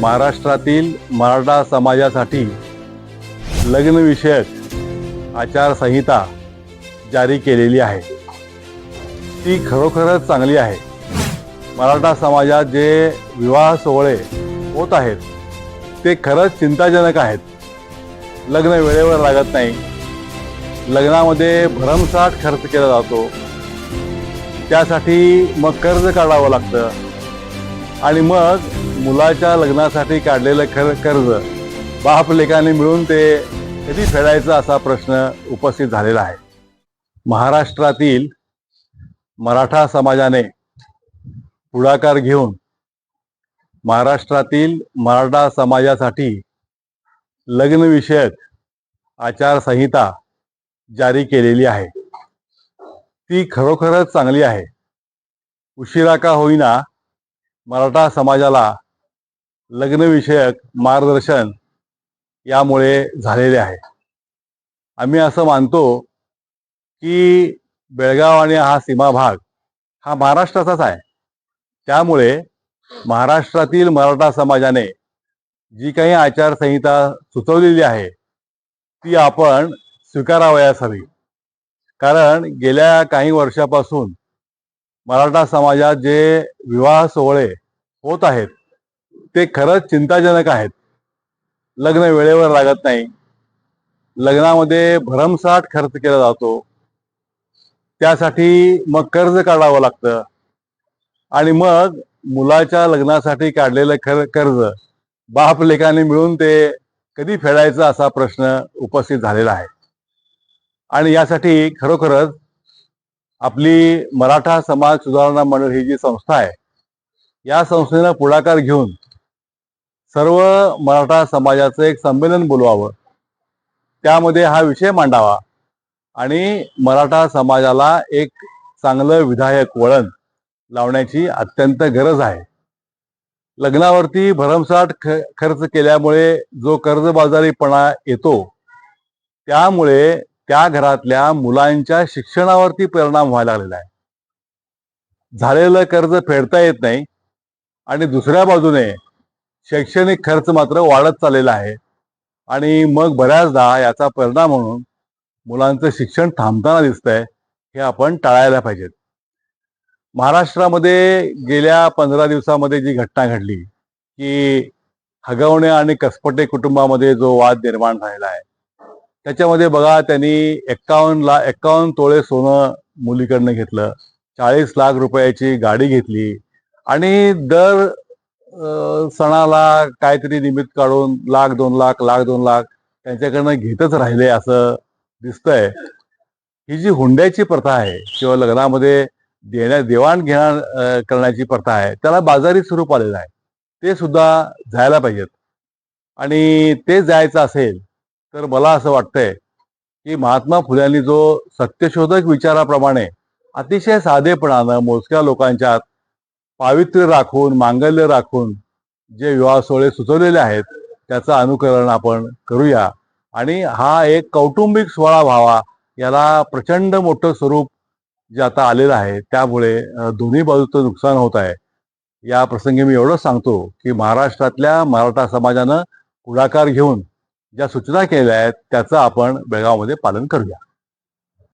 महाराष्ट्रातील मराठा समाजासाठी लग्नविषयक आचारसंहिता जारी केलेली आहे. ती खरोखरच चांगली आहे. मराठा समाजात जे विवाह सोहळे होत आहेत ते खरंच चिंताजनक आहेत. लग्न वेळेवर लागत नाही. लग्नामध्ये भरमसाठ खर्च केला जातो. त्यासाठी मग कर्ज काढावं लागतं. आणि मग मुलाच्या लग्नासाठी काढलेलं खर कर्ज बाप लेखाने मिळून ते कधी फेडायचं असा प्रश्न उपस्थित झालेला आहे. महाराष्ट्रातील मराठा समाजाने पुढाकार घेऊन महाराष्ट्रातील मराठा समाजासाठी लग्नविषयक आचारसंहिता जारी केलेली आहे. ती खरोखरच चांगली आहे. उशिरा का होईना मराठा समाजाला लग्नविषयक मार्गदर्शन यामुळे झालेले आहे. आम्ही असं मानतो की बेळगाव आणि हा सीमा भाग हा महाराष्ट्राचाच आहे. त्यामुळे महाराष्ट्रातील मराठा समाजाने जी काही आचारसंहिता सुचवलेली आहे ती आपण स्वीकारावयास हवी. कारण गेल्या काही वर्षापासून मराठा समाजात जे विवाह सोहळे होत आहेत. ते खरंच चिंताजनक आहेत. लग्न वेळेवर लागत नाही. लग्नामध्ये भरमसाठ खर्च केला जातो. त्यासाठी मग कर्ज काढावं लागतं. आणि मग मुलाच्या लग्नासाठी काढलेलं खर कर्ज बाप लेखाने मिळून ते कधी फेडायचं असा प्रश्न उपस्थित झालेला आहे. आणि यासाठी खरोखरच आपली मराठा समाज सुधारणा मंडळ ही जी संस्था आहे या संस्थेनं पुढाकार घेऊन सर्व मराठा समाजाचं एक संमेलन बोलवावं. त्यामध्ये हा विषय मांडावा आणि मराठा समाजाला एक चांगलं विधायक वळण लावण्याची अत्यंत गरज आहे. लग्नावरती भरमसाठ ख खर्च केल्यामुळे जो कर्जबाजारीपणा येतो त्यामुळे त्या घरातल्या मुलांच्या शिक्षणावरती परिणाम व्हायला लागलेला आहे. झालेलं कर्ज फेडता येत नाही आणि दुसऱ्या बाजूने शैक्षणिक खर्च मात्र वाढत चाललेला आहे. आणि मग बऱ्याचदा याचा परिणाम म्हणून मुलांचं शिक्षण थांबताना दिसतंय हे आपण टाळायला पाहिजेत. महाराष्ट्रामध्ये गेल्या पंधरा दिवसामध्ये जी घटना घडली की हगवणे आणि कसपटे कुटुंबामध्ये जो वाद निर्माण झालेला आहे त्याच्यामध्ये बघा त्यांनी एक्कावन्न ला एक्कावन्न तोळे सोनं मुलीकडनं घेतलं चाळीस लाख रुपयाची गाडी घेतली आणि दर सणाला काहीतरी निमित्त काढून लाख दोन लाख लाख दोन लाख त्यांच्याकडनं घेतच राहिले असं दिसतंय. ही जी हुंड्याची प्रथा आहे किंवा लग्नामध्ये देण्या देवाणघेवाण करण्याची प्रथा आहे त्याला बाजारी स्वरूप आलेलं आहे. ते सुद्धा जायला पाहिजेत. आणि ते जायचं असेल तर मला असं वाटतंय की महात्मा फुल्यांनी जो सत्यशोधक विचाराप्रमाणे अतिशय साधेपणानं मोजक्या लोकांच्या पावित्र्य राखून मांगल्य राखून जे विवाह सोहळे सुचवलेले आहेत त्याचं अनुकरण आपण करूया. आणि हा एक कौटुंबिक सोहळा व्हावा याला प्रचंड मोठं स्वरूप जे आता आलेलं आहे त्यामुळे दोन्ही बाजूचं नुकसान होत आहे. या प्रसंगी मी एवढंच सांगतो की महाराष्ट्रातल्या मराठा समाजानं पुढाकार घेऊन ज्या सूचना केल्या आहेत त्याचं आपण बेळगावमध्ये पालन करूया.